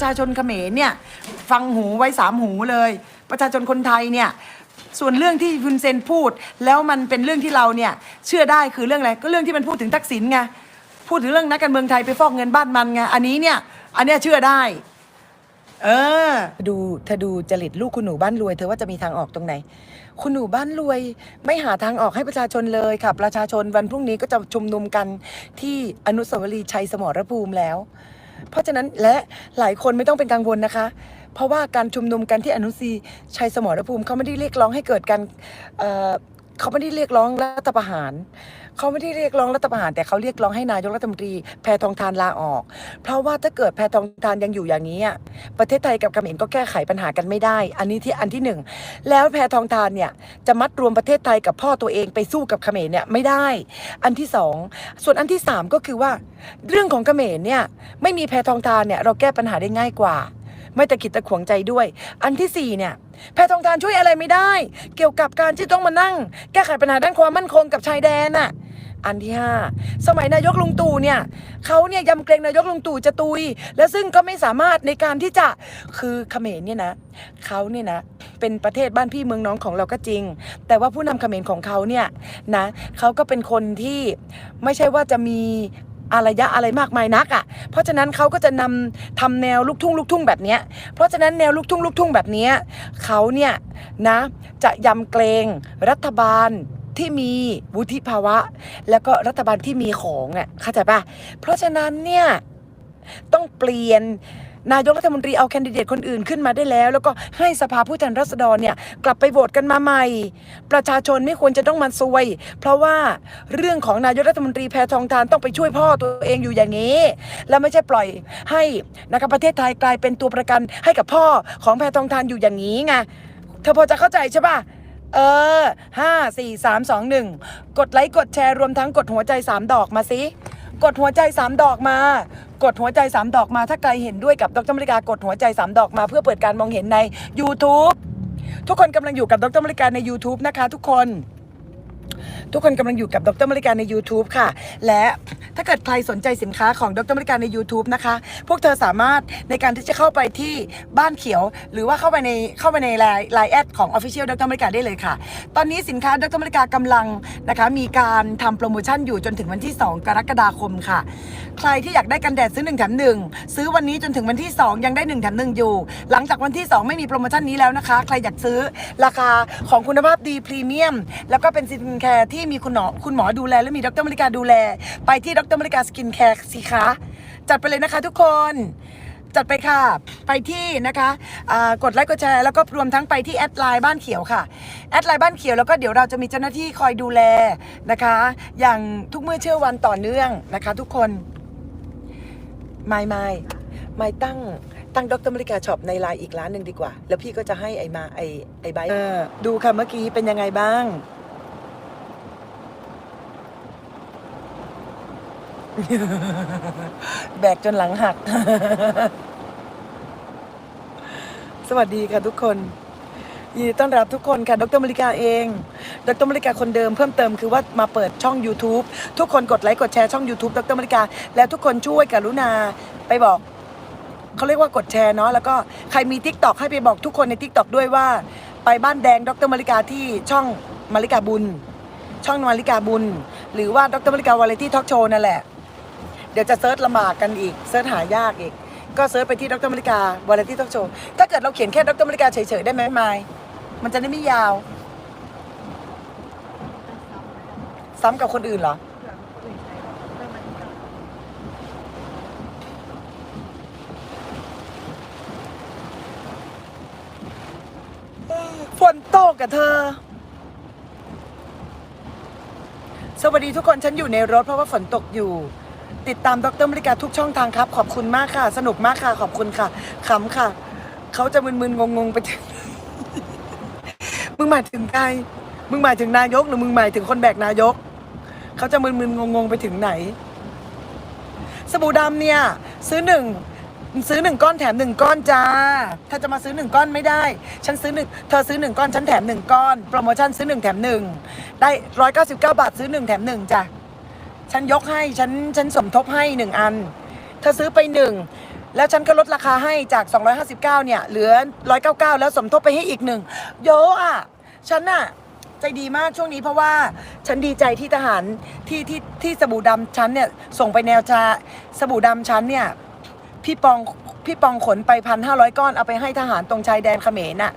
ประชาชนเขมรเนี่ยฟังหูไว้สามหูเลย ประชาชนคนไทยเนี่ยส่วนเรื่องที่คุณเซนพูด แล้วมันเป็นเรื่องที่เราเนี่ยเชื่อได้คือเรื่องอะไรก็เรื่องที่มันพูดถึงทักษิณไงพูดถึงเรื่องนักการเมืองไทยไปฟอกเงินบ้านมันไงอันนี้เนี่ยอันเนี้ยเชื่อได้ เออ ดูเธอดูจริตลูกคุณหนูบ้านรวยเธอว่าจะมีทางออกตรงไหน คุณหนูบ้านรวยไม่หาทางออกให้ประชาชนเลยค่ะ ประชาชนวันพรุ่งนี้ก็จะชุมนุมกันที่อนุสาวรีย์ชัยสมรภูมิแล้ว เพราะฉะนั้นและหลายคนไม่ต้องเป็นกังวลนะคะ เพราะว่าการชุมนุมกันที่อนุสีชัยสมรภูมิเขาไม่ได้เรียกร้องให้เกิดการเเขาไม่ได้เรียกร้องรัฐประหาร เขาไม่ได้เรียกร้องรัฐประหารแต่เขาเรียกร้องให้นายกรัฐมนตรีแพทองทานลาออก เพราะว่าถ้าเกิดแพทองทานยังอยู่อย่างนี้อะประเทศไทยกับเขมรก็แก้ไขปัญหากันไม่ได้ อันนี้ที่อันที่หนึ่งแล้วแพทองทานเนี่ยจะมัดรวมประเทศไทยกับพ่อตัวเองไปสู้กับเขมรเนี่ยไม่ได้ อันที่สองส่วนอันที่สามก็คือว่า เรื่องของเขมรเนี่ยไม่มีแพทองทานเนี่ยเราแก้ปัญหาได้ง่ายกว่าไม่ตะขิดตะขวงใจด้วย อันที่สี่เนี่ยแพทองทานช่วยอะไรไม่ได้ เกี่ยวกับการที่ต้องมานั่ง แก้ไขปัญหาด้านความมั่นคงกับชายแดนน่ะ อันที่ห้าสมัยนายกลุงตู่เนี่ยเขาเนี่ยยำเกรงนายกลุงตู่จะตุย และซึ่งก็ไม่สามารถในการที่จะคือเขมรเนี่ยนะเขาเนี่ยนะเป็นประเทศบ้านพี่เมืองน้องของเราก็จริง แต่ว่าผู้นำเขมรของเขาเนี่ยนะเขาก็เป็นคนที่ไม่ใช่ว่าจะมีอารยะอะไรมากมายนักอะ่ะ เพราะฉะนั้นเขาก็จะนำทำแนวลูกทุ่งลูกทุ่งแบบเนี้ย เพราะฉะนั้นแนวลูกทุ่งลูกทุ่งแบบเนี้ยเขาเนี่ยนะจะยำเกรงรัฐบาล ที่มีวุฒิภาวะ แล้วก็รัฐบาลที่มีของอะเข้าใจปะเพราะฉะนั้นเนี่ยต้องเปลี่ยนนายกรัฐมนตรีเอาแคนดิเดตคนอื่นขึ้นมาได้แล้ว แล้วก็ให้สภาผู้แทนราษฎรเนี่ยกลับไปโหวตกันมาใหม่ ประชาชนไม่ควรจะต้องมาซวย เพราะว่าเรื่องของนายกรัฐมนตรีแพทองทานต้องไปช่วยพ่อตัวเองอยู่อย่างนี้ แล้วไม่ใช่ปล่อยให้นะครับประเทศไทยกลายเป็นตัวประกันให้กับพ่อของแพทองทานอยู่อย่างนี้ไงเธอพอจะเข้าใจใช่ปะ เออห้าสี่สามสองหนึ่งกดไลค์กดแชร์รวมทั้งกดหัวใจสามดอกมาสิกดหัวใจสามดอกมา กดหัวใจสามดอกมาถ้าใครเห็นด้วยกับดรมริกากดหัวใจสามดอกมา เพื่อเปิดการมองเห็นใน YouTube ทุกคนกำลังอยู่กับดรมริกาใน YouTube นะคะ ทุกคนทุกคนกำลังอยู่กับดรมริการใน YouTube ค่ะ และถ้าเกิดใครสนใจสินค้าของดรมริการใน YouTube นะคะ พวกเธอสามารถในการที่จะเข้าไปที่บ้านเขียว หรือว่าเข้าไปในเข้าไปในไลน์ไลน์แอดของ Official ดรมริการได้เลยค่ะ ตอนนี้สินค้าดรมริการกำลังนะคะมีการทำโปรโมชั่นอยู่จนถึงวันที่ 2 กรกฎาคมค่ะ ใครที่อยากได้กันแดดซื้อ1แถม1ซื้อวันนี้จนถึงวันที่ 2 ยังได้1แถม1อยู่ หลังจากวันที่ 2 ไม่มีโปรโมชั่นนี้แล้วนะคะ ใครอยากซื้อราคาของคุณภาพดีพรีเมียมแล้วก็เป็นสินแครที่มีคุณหมอคุณหมอดูแล และมีดรมริกาดูแล ไปที่ดรมริกาสกินแคร์สิคะ จัดไปเลยนะคะทุกคนจัดไปค่ะ ไปที่นะคะกดไลค์กดแชร์แล้วก็รวมทั้งไปที่แอดไลน์บ้านเขียวค่ะ แอดไลน์บ้านเขียวแล้วก็เดี๋ยวเราจะมีเจ้าหน้าที่คอยดูแลนะคะ อย่างทุกเมื่อเชื่อวันต่อเนื่องนะคะ ทุกคนไม่ไม่ไม่ตั้งตั้งดรมริกาช็อปในไลน์อีกร้านหนึ่งดีกว่า แล้วพี่ก็จะให้ไอมาไอไอใบออดูค่ะเมื่อกี้เป็นยังไงบ้าง แบกจนหลังหัก สวัสดีค่ะทุกคน ยินดีต้อนรับทุกคนค่ะ ดรมริกาเอง ดรมริกาคนเดิมเพิ่มเติมคือว่ามาเปิดช่อง YouTube ทุกคนกดไลค์กดแชร์ช่อง YouTube ดรมริกา และทุกคนช่วยกรุณาไปบอกเขาเรียกว่ากดแชร์เนาะแล้วก็ใครมี t ิ k t o k ให้ไปบอกทุกคนใน t ิ k t o k ด้วยว่า ไปบ้านแดงดรมาริกาที่ช่องมาริกาบุญ ช่องมาริกาบุญ หรือว่าดรมาริกาวาไรตี้ทอล์กโชว์นั่นแหละ เดี๋ยวจะเซิร์ชลำบากกันอีกเซิร์ชหายากอีก ก็เซิร์ชไปที่ดรมริกาวาไรตี้ทอล์กโชว์ถ้าเกิดเราเขียนแค่ดรมริกาเฉยๆได้ไหมไมามันจะได้ไม่ยาว ซ้ำกับคนอื่นเหรอฝนตกกับเธอ สวัสดีทุกคนฉันอยู่ในรถเพราะว่าฝนตกอยู่ ติดตามดรมริกาทุกช่องทางครับ ขอบคุณมากค่ะ สนุกมากค่ะ ขอบคุณค่ะขำค่ะ เขาจะมึนๆงงๆไปถึง มึงหมายถึงใครมึงหมายถึงนายกหรือมึงหมายถึงคนแบกนายก เขาจะมึนๆงงๆไปถึงไหน สบู่ดำเนี่ย ซื้อหนึ่งซื้อหนึ่งก้อนแถมหนึ่งก้อนจ้า ถ้าจะมาซื้อหนึ่งก้อนไม่ได้ ฉันซื้อหนึ่งเธอซื้อหนึ่งก้อนฉันแถมหนึ่งก้อน โปรโมชั่นซื้อหนึ่งแถมหนึ่งได้ร้อยเก้าสิบเก้าบาทซื้อหนึ่งแถมหนึ่งจ้ะ ฉันยกให้ฉันฉันสมทบให้หนึ่งอัน เธอซื้อไปหนึ่งแล้วฉันก็ลดราคาให้จาก 259 เนี่ย เหลือ 199 แล้วสมทบไปให้อีกหนึ่งเยอะอะ ฉันน่ะ ใจดีมากช่วงนี้เพราะว่าฉันดีใจที่ทหารที่ที่ที่สบู่ดำฉันเนี่ย ส่งไปแนวชาสบู่ดำฉันเนี่ย พี่ปองพี่ปองขนไปพันห้าร้อยก้อนเอาไปให้ทหารตรงชายแดนเขมรน่ะ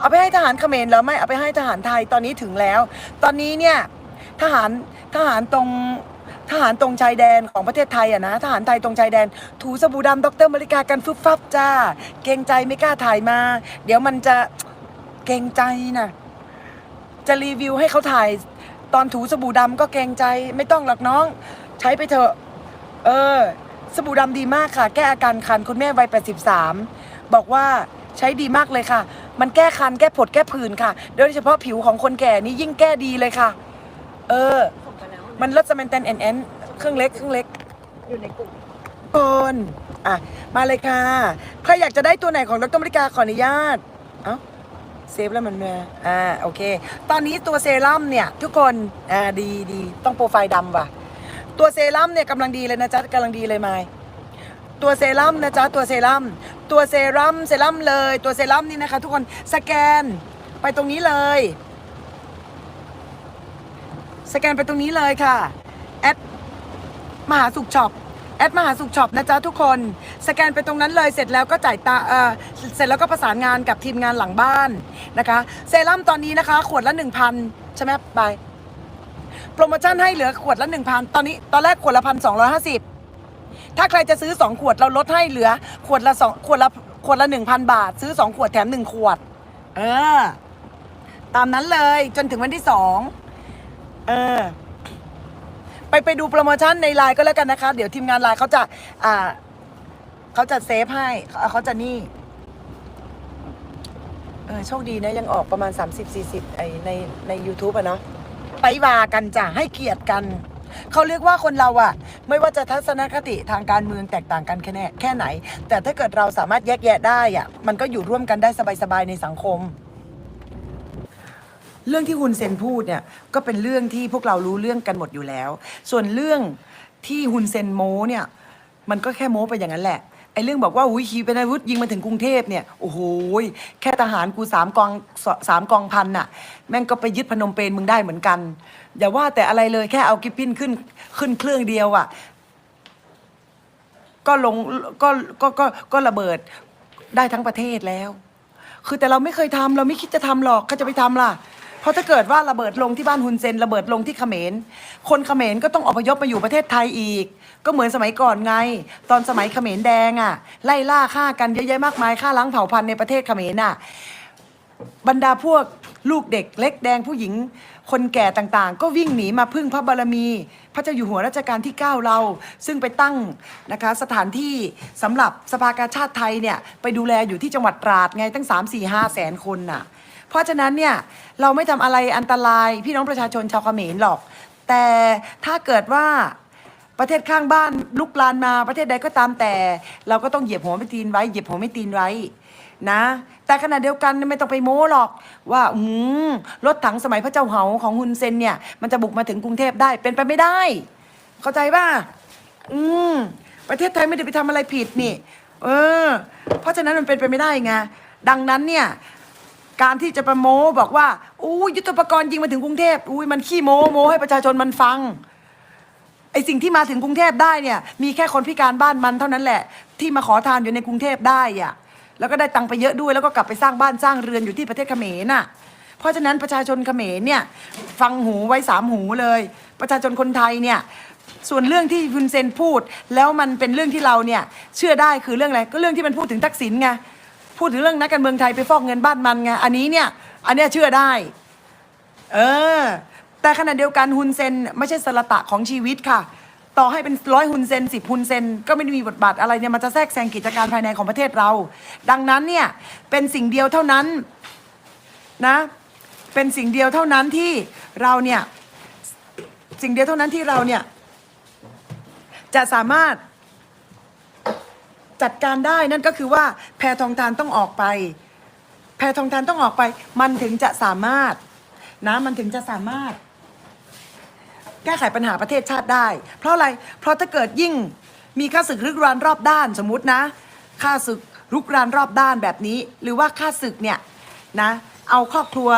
เอาไปให้ทหารเขมรแล้วไม่เอาไปให้ทหารไทยตอนนี้ถึงแล้ว ตอนนี้เนี่ยทหาร ทหารตรงทหารตรงชายแดนของประเทศไทยอะนะทหารไทยตรงชายแดน ถูสบู่ดำดรมาริกากันฟึบฟับจ้า เกรงใจไม่กล้าถ่ายมา เดี๋ยวมันจะเกรงใจนะจะรีวิวให้เขาถ่าย ตอนถูสบู่ดำก็เกรงใจไม่ต้องหรอกน้อง ใช้ไปเถอะ เออ สบู่ดำดีมากค่ะ แก้อาการคันคุณแม่วัย83 บอกว่าใช้ดีมากเลยค่ะ มันแก้คันแก้ผดแก้ผื่นค่ะ โดยเฉพาะผิวของคนแก่นี่ยิ่งแก้ดีเลยค่ะ เออ มันลดสแมนแตนแอนแอนเครื่องเล็กเครื่องเล็กอยู่ในกลุ่มคนอะ มาเลยค่ะ ใครอยากจะได้ตัวไหนของดรมริกาขออนุญาต เอ้าเซฟแล้วมันมาอ่าโอเค ตอนนี้ตัวเซรั่มเนี่ย ทุกคน อ่าดีดีต้องโปรไฟล์ดำว่ะ ตัวเซรั่มเนี่ยกำลังดีเลยนะจ๊ะกำลังดีเลยไมายตัวเซรั่มนะจ๊ะตัวเซรั่มตัวเซรั่มเซรั่มเลย ตัวเซรั่มนี่นะคะ ทุกคนสแกนไปตรงนี้เลย สแกนไปตรงนี้เลยค่ะแอดมหาสุขช็อปแอดมหาสุขช็อปนะจ๊ะทุกคน สแกนไปตรงนั้นเลยเสร็จแล้วก็จ่ายตาเออเสร็จแล้วก็ประสานงานกับทีมงานหลังบ้านนะคะ เซรั่มตอนนี้นะคะ ขวดละ 1,000 ใช่ไหมบายโปรโมชั่นให้เหลือขวดละ 1,000 ตอนนี้ตอนแรกขวดละพันสองถ้าใครจะซื้อ 2 ขวดเราลดให้เหลือ ขวดละสองขวดละขวดละ 1,000 บาท ซื้อ 2 ขวดแถม 1 ขวด เออ ตามนั้นเลยจนถึงวันที่สอง เออ ไปไปดูโปรโมชั่นในไลน์ก็แล้วกันนะคะ เดี๋ยวทีมงานไลน์เขาจะอ่าเขาจะเซฟให้เขาจะนี่เออโชคดีนะยังออกประมาณ 30-40ไอในใน u t u b e อะเนาะไปวากันจ้ะให้เกียรติกัน เขาเรียกว่าคนเราอะไม่ว่าจะทัศนคติทางการเมืองแตกต่างกันแค่ไหนแค่ไหน แต่ถ้าเกิดเราสามารถแยกแยะได้อะมันก็อยู่ร่วมกันได้สบายๆในสังคม เรื่องที่ฮุนเซนพูดเนี่ยก็เป็นเรื่องที่พวกเรารู้เรื่องกันหมดอยู่แล้ว ส่วนเรื่องที่ฮุนเซนโม้เนี่ยมันก็แค่โม้ไปอย่างนั้นแหละไอ้เรื่องบอกว่าอุ้ยขีเป็นอาวุธยิงมาถึงกรุงเทพเนี่ยโอ้โหแค่ทหารกูสามกองสามกองพันน่ะ แม่งก็ไปยึดพนมเปญมึงได้เหมือนกัน อย่าว่าแต่อะไรเลยแค่เอากิฟฟินขึ้นขึ้นเครื่องเดียวอะก็ลงก็ก็ก็ก็ระเบิดได้ทั้งประเทศแล้ว คือแต่เราไม่เคยทำเราไม่คิดจะทำหรอกก็จะไปทำล่ะ เพราะถ้าเกิดว่าระเบิดลงที่บ้านฮุนเซนระเบิดลงที่เขมร คนเขมรก็ต้องอพยพมาอยู่ประเทศไทยอีก ก็เหมือนสมัยก่อนไง ตอนสมัยเขมรแดงอะ ไล่ล่าฆ่ากันเยอะแยะมากมายฆ่าล้างเผ่าพันธุ์ในประเทศเขมรน่ะบรรดาพวกลูกเด็กเล็กแดงผู้หญิง คนแก่ต่างๆ ก็วิ่งหนีมาพึ่งพระบารมี พระเจ้าอยู่หัวรัชกาลที่ 9 เรา ซึ่งไปตั้งนะคะสถานที่สำหรับสภากาชาติไทยเนี่ยไปดูแลอยู่ที่จังหวัดตราดไงตั้ง 3 4 5 แสนคนน่ะ เพราะฉะนั้นเนี่ยเราไม่ทำอะไรอันตรายพี่น้องประชาชนชาวเขมรหรอก แต่ถ้าเกิดว่าประเทศข้างบ้านลุกลานมาประเทศใดก็ตามแต่ เราก็ต้องเหยียบหัวไม่ตีนไว้เหยียบหัวไม่ตีนไว้นะ แต่ขณะเดียวกันไม่ต้องไปโม้หรอก ว่าอืมรถถังสมัยพระเจ้าเหาของฮุนเซนเนี่ย มันจะบุกมาถึงกรุงเทพได้เป็นไปไม่ได้ เข้าใจป่ะอืมประเทศไทยไม่ได้ไปทำอะไรผิดนี่ เออ เพราะฉะนั้นมันเป็นไปไม่ได้ไงดังนั้นเนี่ย การที่จะประโม้บอกว่าอู้ยุทธปกรณ์ยิงมาถึงกรุงเทพอุ้ยมันขี้โม้โม้ให้ประชาชนมันฟังไอสิ่งที่มาถึงกรุงเทพได้เนี่ย มีแค่คนพิการบ้านมันเท่านั้นแหละ ที่มาขอทานอยู่ในกรุงเทพได้อะแล้วก็ได้ตังค์ไปเยอะด้วยแล้วก็กลับไปสร้างบ้านสร้างเรือนอยู่ที่ประเทศเขมรน่ะ เพราะฉะนั้นประชาชนเขมรเนี่ยฟังหูไว้สามหูเลย ประชาชนคนไทยเนี่ยส่วนเรื่องที่คุณเซนพูด แล้วมันเป็นเรื่องที่เราเนี่ยเชื่อได้คือเรื่องอะไรก็เรื่องที่มันพูดถึงทักษิณไง พูดถึงเรื่องนักการเมืองไทยไปฟอกเงินบ้านมันไงอันนี้เนี่ยอันเนี้ยเชื่อได้ เออ แต่ขณะเดียวกันฮุนเซนไม่ใช่สละตะของชีวิตค่ะ ต่อให้เป็นร้อยฮุนเซนสิบฮุนเซนก็ไม่ได้มีบทบาทอะไรเนี่ยมันจะแทรกแซงกิจการภายในของประเทศเรา ดังนั้นเนี่ยเป็นสิ่งเดียวเท่านั้นนะเป็นสิ่งเดียวเท่านั้นที่เราเนี่ยสิ่งเดียวเท่านั้นที่เราเนี่ยจะสามารถ จัดการได้นั่นก็คือว่าแพทองทานต้องออกไป แพทองทานต้องออกไป มันถึงจะสามารถนะมันถึงจะสามารถ แก้ไขปัญหาประเทศชาติได้ เพราะอะไรเพราะถ้าเกิดยิ่งมีข้าศึกรุกรานรอบด้านสมมุตินะข้าศึกรุกรานรอบด้านแบบนี้ หรือว่าข้าศึกเนี่ยนะเอาครอบครัว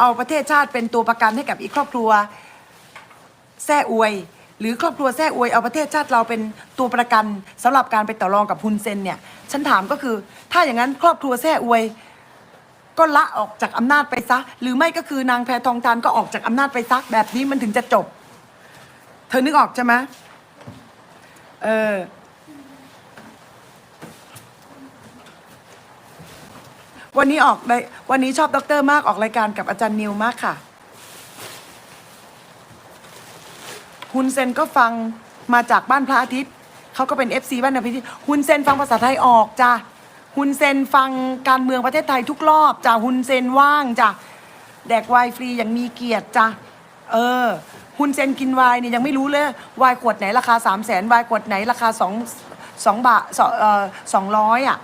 เอาประเทศชาติเป็นตัวประกันให้กับอีกครอบครัวแซ่อวย หรือครอบครัวแซ่อวยเอาประเทศชาติเราเป็นตัวประกันสำหรับการไปต่อรองกับฮุนเซนเนี่ยฉันถามก็คือ ถ้าอย่างนั้นครอบครัวแซ่อวย ก็ละออกจากอำนาจไปซะ หรือไม่ก็คือนางแพทองทานก็ออกจากอำนาจไปซะแบบนี้มันถึงจะจบ เธอนึกออกใช่ไหมเออวันนี้ออกได้วันนี้ชอบด็อกเตอร์มากออกรายการกับอาจารย์นิวมากค่ะ ฮุนเซนก็ฟังมาจากบ้านพระอาทิตย์เขาก็เป็น FC บ้านพระอาทิตย์ฮุนเซนฟังภาษาไทยออกจ้ะฮุนเซนฟังการเมืองประเทศไทยทุกรอบจ้ะฮุนเซนว่างจ้ะแดกไวน์ฟรีอย่างมีเกียรติจ้ะเออฮุนเซนกินไวน์เนี่ยยังไม่รู้เลยวน์ขวดไหนราคา3 0 0แสนวน์ขวดไหนราคา2 2บาทสองเอ่อสองร้อยอะ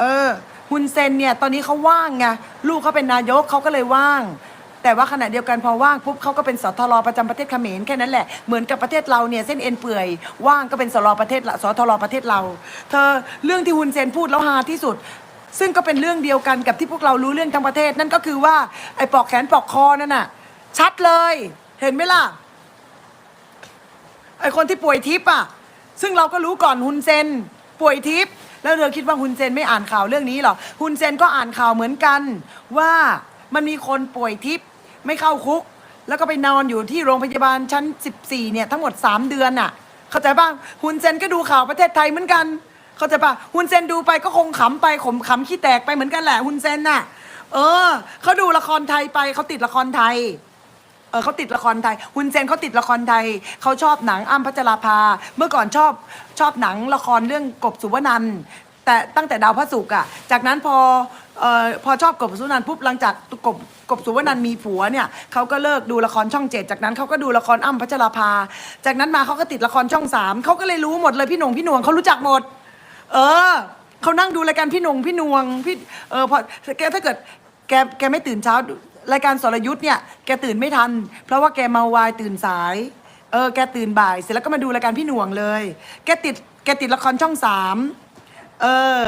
เออฮุนเซนเนี่ยตอนนี้เขาว่างไงลูกเขาเป็นนายกเขาก็เลยว่าง แต่ว่าขณะเดียวกันพอว่างปุ๊บเขาก็เป็นสทรประจำประเทศเขมรแค่นั้นแหละ เหมือนกับประเทศเราเนี่ยเส้นเอ็นเปื่อย ว่างก็เป็นสรประเทศละสทรประเทศเรา เธอเรื่องที่ฮุนเซนพูดแล้วฮาที่สุด ซึ่งก็เป็นเรื่องเดียวกันกับที่พวกเรารู้เรื่องทั้งประเทศ นั่นก็คือว่าไอ้ปอกแขนปอกคอนั่นน่ะ ชัดเลย เห็นไหมล่ะ ไอคนที่ป่วยทิพย์อะ ซึ่งเราก็รู้ก่อนฮุนเซนป่วยทิพย์แล้วเธอคิดว่าฮุนเซนไม่อ่านข่าวเรื่องนี้หรอฮุนเซนก็อ่านข่าวเหมือนกัน ว่ามันมีคนป่วยทิพย์ ไม่เข้าคุก แล้วก็ไปนอนอยู่ที่โรงพยาบาลชั้น 14 เนี่ย ทั้งหมด 3 เดือนน่ะ เข้าใจป่ะฮุนเซนก็ดูข่าวประเทศไทยเหมือนกัน เข้าใจป่ะฮุนเซนดูไปก็คงขำไปขมขำขี้แตกไปเหมือนกันแหละฮุนเซนน่ะ เออเขาดูละครไทยไปเขาติดละครไทยเออเขาติดละครไทยฮุนเซนเขาติดละครไทยเขาชอบหนังอ้ำพัชราภา เมื่อก่อนชอบชอบหนังละครเรื่องกบสุวรรณันแต่ตั้งแต่ดาวพระศุกร์อะ จากนั้นพอ เอ่อพอชอบกบสุวรรณันท์ปุ๊บหลังจากกบกบสุวรรณันท์มีผัวเนี่ยเขาก็เลิกดูละครช่องเจ็ดจากนั้นเขาก็ดูละครอ้ำพัชราภา จากนั้นมาเขาก็ติดละครช่องสามเขาก็เลยรู้หมดเลยพี่หนงพี่หนวงเขารู้จักหมด เออเขานั่งดูรายการพี่หนงพี่นวงพี่เออพอแกถ้าเกิดแกแกไม่ตื่นเช้ารายการสรยุทธ์เนี่ยแกตื่นไม่ทัน เพราะว่าแกเมาวายตื่นสายเออแกตื่นบ่าย เสร็จแล้วก็มาดูรายการพี่หนวงเลย แกติดแกติดละครช่องสามเออ